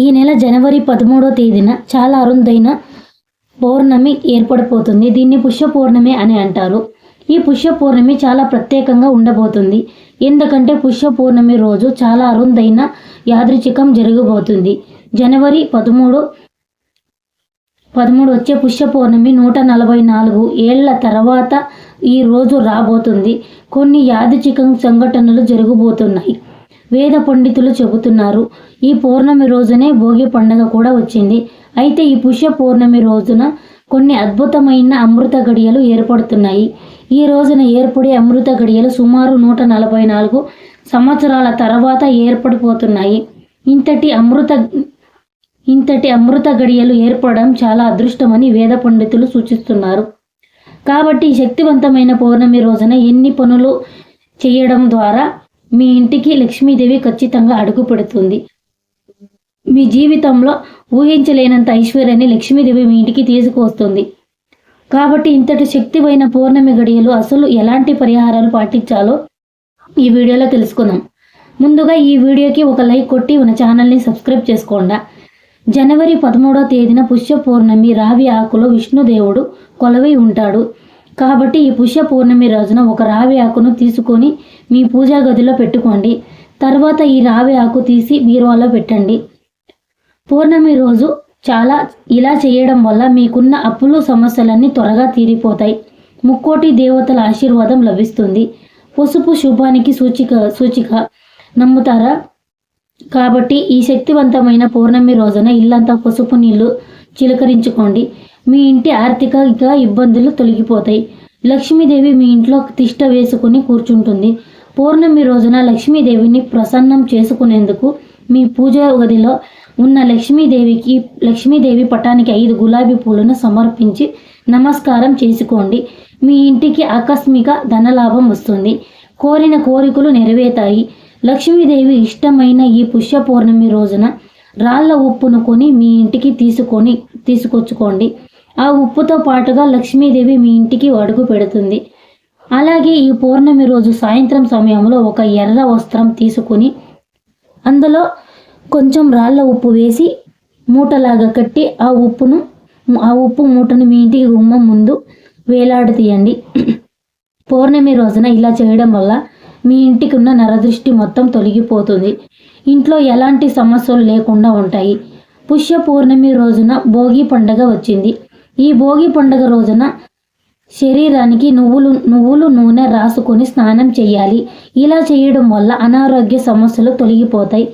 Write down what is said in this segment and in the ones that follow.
ఈ నెల జనవరి పదమూడో తేదీన చాలా అరుదైన పౌర్ణమి ఏర్పడిపోతుంది దీన్ని పుష్య పౌర్ణమి అని అంటారు. ఈ పుష్య పౌర్ణమి చాలా ప్రత్యేకంగా ఉండబోతుంది. ఎందుకంటే పుష్య పౌర్ణమి రోజు చాలా అరుదైన యాదృచికం జరగబోతుంది. జనవరి పదమూడు పదమూడు వచ్చే పుష్య పౌర్ణమి నూట నలభై నాలుగు ఏళ్ళ తర్వాత ఈ రోజు రాబోతుంది. కొన్ని యాదృచికం సంఘటనలు జరగబోతున్నాయి. వేద పండితులు చెబుతున్నారు. ఈ పౌర్ణమి రోజునే భోగి పండుగ కూడా వచ్చింది. అయితే ఈ పుష్య పౌర్ణమి రోజున కొన్ని అద్భుతమైన అమృత గడియలు ఏర్పడుతున్నాయి. ఈ రోజున ఏర్పడే అమృత గడియలు సుమారు నూట నలభై నాలుగు సంవత్సరాల తర్వాత ఏర్పడిపోతున్నాయి. ఇంతటి అమృత ఇంతటి అమృత గడియలు ఏర్పడడం చాలా అదృష్టమని వేద పండితులు సూచిస్తున్నారు. కాబట్టి శక్తివంతమైన పౌర్ణమి రోజున ఎన్ని పనులు చేయడం ద్వారా మీ ఇంటికి లక్ష్మీదేవి ఖచ్చితంగా అడుగుపడుతుంది మీ జీవితంలో ఊహించలేనంత ఐశ్వర్యాన్ని లక్ష్మీదేవి మీ ఇంటికి తీసుకువస్తుంది. కాబట్టి ఇంతటి శక్తివైన పౌర్ణమి గడియలు అసలు ఎలాంటి పరిహారాలు పాటించాలో ఈ వీడియోలో తెలుసుకుందాం. ముందుగా ఈ వీడియోకి ఒక లైక్ కొట్టి మన ఛానల్ని సబ్స్క్రైబ్ చేసుకోండి. జనవరి పదమూడవ తేదీన పుష్య పౌర్ణమి రావి ఆకులో విష్ణుదేవుడు కొలవై ఉంటాడు. కాబట్టి ఈ పుష్య పౌర్ణమి రోజున ఒక రావి ఆకును తీసుకొని మీ పూజా గదిలో పెట్టుకోండి. తర్వాత ఈ రావి ఆకు తీసి బీరువాలో పెట్టండి. పౌర్ణమి రోజు చాలా ఇలా చేయడం వల్ల మీకున్న అప్పులు సమస్యలన్నీ త్వరగా తీరిపోతాయి. ముక్కోటి దేవతల ఆశీర్వాదం లభిస్తుంది. పసుపు శుభానికి సూచిక సూచిక నమ్ముతారా? కాబట్టి ఈ శక్తివంతమైన పౌర్ణమి రోజున ఇల్లంతా పసుపు నీళ్ళు చిలకరించుకోండి. మీ ఇంటి ఆర్థిక ఇబ్బందులు తొలగిపోతాయి. లక్ష్మీదేవి మీ ఇంట్లో తిష్ట వేసుకుని కూర్చుంటుంది. పౌర్ణమి రోజున లక్ష్మీదేవిని ప్రసన్నం చేసుకునేందుకు మీ పూజా గదిలో ఉన్న లక్ష్మీదేవికి లక్ష్మీదేవి పటానికి ఐదు గులాబీ పూలను సమర్పించి నమస్కారం చేసుకోండి. మీ ఇంటికి ఆకస్మిక ధనలాభం వస్తుంది. కోరిన కోరికలు నెరవేతాయి లక్ష్మీదేవి ఇష్టమైన ఈ పుష్య పౌర్ణమి రోజున రాళ్ళ ఉప్పును కొని మీ ఇంటికి తీసుకొని తీసుకొచ్చుకోండి. ఆ ఉప్పుతో పాటుగా లక్ష్మీదేవి మీ ఇంటికి అడుగు పెడుతుంది. అలాగే ఈ పౌర్ణమి రోజు సాయంత్రం సమయంలో ఒక ఎర్ర వస్త్రం తీసుకుని అందులో కొంచెం రాళ్ళ ఉప్పు వేసి మూటలాగా కట్టి ఆ ఉప్పును ఆ ఉప్పు మూటను మీ ఇంటికి గుమ్మం ముందు వేలాడతీయండి. పౌర్ణమి రోజున ఇలా చేయడం వల్ల మీ ఇంటికి ఉన్న నరదృష్టి మొత్తం తొలగిపోతుంది. ఇంట్లో ఎలాంటి సమస్యలు లేకుండా ఉంటాయి. పుష్య పౌర్ణమి రోజున భోగి పండగ వచ్చింది. ఈ భోగి పండగ రోజున శరీరానికి నువ్వులు నువ్వులు నూనె రాసుకొని స్నానం చేయాలి. ఇలా చేయడం వల్ల అనారోగ్య సమస్యలు తొలగిపోతాయి.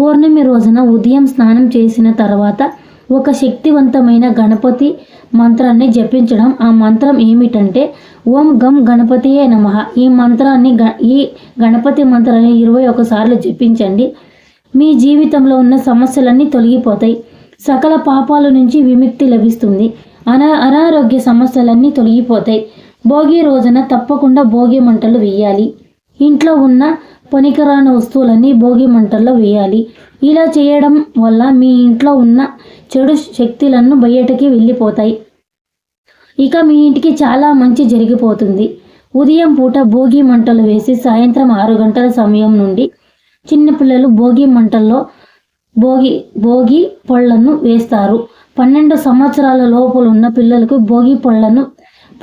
పౌర్ణమి రోజున ఉదయం స్నానం చేసిన తర్వాత ఒక శక్తివంతమైన గణపతి మంత్రాన్ని జపించడం. ఆ మంత్రం ఏమిటంటే ఓం గం గణపతియే నమ. ఈ మంత్రాన్ని గ ఈ గణపతి మంత్రాన్ని ఇరవై ఒకసార్లు జపించండి. మీ జీవితంలో ఉన్న సమస్యలన్నీ తొలగిపోతాయి. సకల పాపాల నుంచి విముక్తి లభిస్తుంది. అనా అనారోగ్య సమస్యలన్నీ తొలగిపోతాయి. భోగి రోజున తప్పకుండా భోగి మంటలు వేయాలి. ఇంట్లో ఉన్న పనికిరాని వస్తువులన్నీ భోగి మంటల్లో వేయాలి. ఇలా చేయడం వల్ల మీ ఇంట్లో ఉన్న చెడు శక్తులను బయటకి వెళ్ళిపోతాయి. ఇక మీ ఇంటికి చాలా మంచి జరిగిపోతుంది. ఉదయం పూట భోగి మంటలు వేసి సాయంత్రం ఆరు గంటల సమయం నుండి చిన్నపిల్లలు భోగి మంటల్లో భోగి భోగి పళ్ళను వేస్తారు. పన్నెండు సంవత్సరాల లోపల ఉన్న పిల్లలకు భోగి పళ్ళను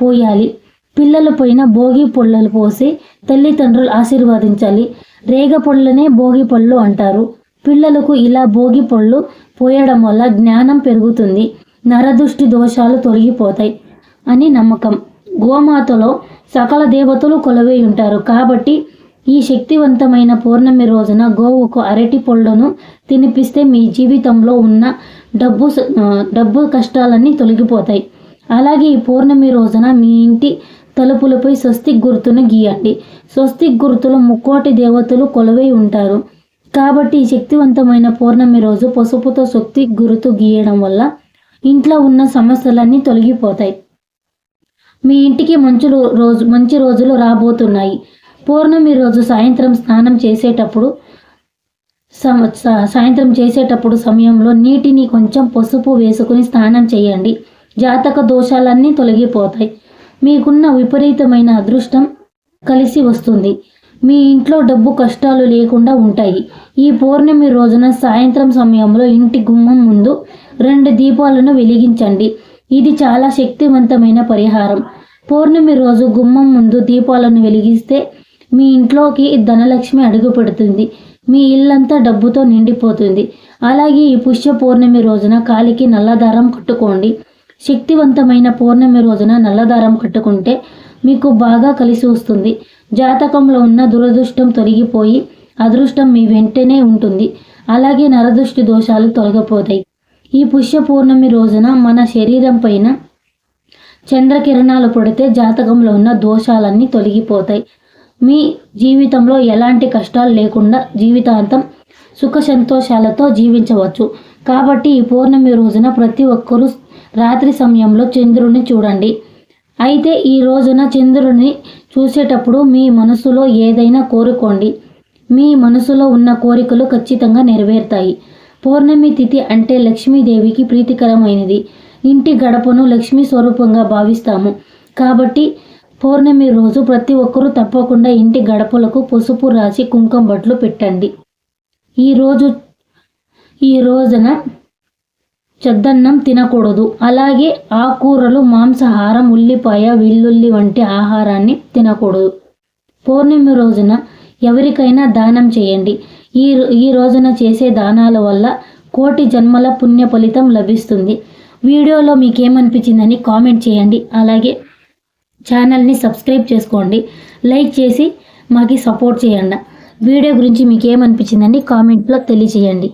పోయాలి. పిల్లల పైన భోగి పొళ్ళలు పోసి తల్లిదండ్రులు ఆశీర్వదించాలి. రేగ పొళ్ళనే భోగి పళ్ళు అంటారు. పిల్లలకు ఇలా భోగి పళ్ళు పోయడం వల్ల జ్ఞానం పెరుగుతుంది. నరదృష్టి దోషాలు తొలగిపోతాయి అని నమ్మకం. గోమాతలో సకల దేవతలు కొలవై ఉంటారు. కాబట్టి ఈ శక్తివంతమైన పౌర్ణమి రోజున గోవుకు అరటి పళ్ళను తినిపిస్తే మీ జీవితంలో ఉన్న డబ్బు స- డబ్బు కష్టాలన్నీ తొలగిపోతాయి. అలాగే ఈ పౌర్ణమి రోజున మీ ఇంటి తలుపులపై స్వస్తిక్ గుర్తును గీయండి. స్వస్తిక్ గుర్తులో ముక్కోటి దేవతలు కొలువై ఉంటారు. కాబట్టి ఈ శక్తివంతమైన పౌర్ణమి రోజు పసుపుతో స్వస్తిక్ గుర్తు గీయడం వల్ల ఇంట్లో ఉన్న సమస్యలన్నీ తొలగిపోతాయి. మీ ఇంటికి మంచి రో- రోజు మంచి రోజులు రాబోతున్నాయి. పౌర్ణమి రోజు సాయంత్రం స్నానం చేసేటప్పుడు సమ- సాయంత్రం చేసేటప్పుడు సమయంలో నీటిని కొంచెం పసుపు వేసుకుని స్నానం చేయండి. జాతక దోషాలన్నీ తొలగిపోతాయి. మీకున్న విపరీతమైన అదృష్టం కలిసి వస్తుంది. మీ ఇంట్లో డబ్బు కష్టాలు లేకుండా ఉంటాయి. ఈ పౌర్ణమి రోజున సాయంత్రం సమయంలో ఇంటి గుమ్మం ముందు రెండు దీపాలను వెలిగించండి. ఇది చాలా శక్తివంతమైన పరిహారం. పౌర్ణమి రోజు గుమ్మం ముందు దీపాలను వెలిగిస్తే మీ ఇంట్లోకి ధనలక్ష్మి అడుగు పెడుతుంది. మీ ఇల్లంతా డబ్బుతో నిండిపోతుంది. అలాగే ఈ పుష్య పౌర్ణమి రోజున కాలికి నల్లదారం కట్టుకోండి. శక్తివంతమైన పౌర్ణమి రోజున నల్లదారం కట్టుకుంటే మీకు బాగా కలిసి వస్తుంది. జాతకంలో ఉన్న దురదృష్టం తొలగిపోయి అదృష్టం మీ వెంటనే ఉంటుంది. అలాగే నరదృష్టి దోషాలు తొలగిపోతాయి. ఈ పుష్య పౌర్ణమి రోజున మన శరీరం పైన చంద్రకిరణాలు పడితే జాతకంలో ఉన్న దోషాలన్నీ తొలగిపోతాయి. మీ జీవితంలో ఎలాంటి కష్టాలు లేకుండా జీవితాంతం సుఖ సంతోషాలతో జీవించవచ్చు. కాబట్టి ఈ పౌర్ణమి రోజున ప్రతి ఒక్కరూ రాత్రి సమయంలో చంద్రుని చూడండి. అయితే ఈ రోజున చంద్రుడిని చూసేటప్పుడు మీ మనసులో ఏదైనా కోరుకోండి. మీ మనసులో ఉన్న కోరికలు ఖచ్చితంగా నెరవేరుతాయి. పౌర్ణమి తిథి అంటే లక్ష్మీదేవికి ప్రీతికరమైనది. ఇంటి గడపను లక్ష్మీ స్వరూపంగా భావిస్తాము. కాబట్టి పౌర్ణమి రోజు ప్రతి ఒక్కరూ తప్పకుండా ఇంటి గడపలకు పసుపు రాసి కుంకుమ బట్లు పెట్టండి. ఈరోజు ఈ రోజున చద్దన్నం తినకూడదు. అలాగే ఆకుకూరలు మాంసాహారం ఉల్లిపాయ వెల్లుల్లి వంటి ఆహారాన్ని తినకూడదు. పౌర్ణమి రోజున ఎవరికైనా దానం చేయండి. ఈ ఈ రోజున చేసే దానాల వల్ల కోటి జన్మల పుణ్య ఫలితం లభిస్తుంది. వీడియోలో మీకేమనిపించిందని కామెంట్ చేయండి. అలాగే ఛానల్ని సబ్స్క్రైబ్ చేసుకోండి. లైక్ చేసి మాకు సపోర్ట్ చేయండి. వీడియో గురించి మీకు ఏమనిపించిందని కామెంట్లో తెలియజేయండి.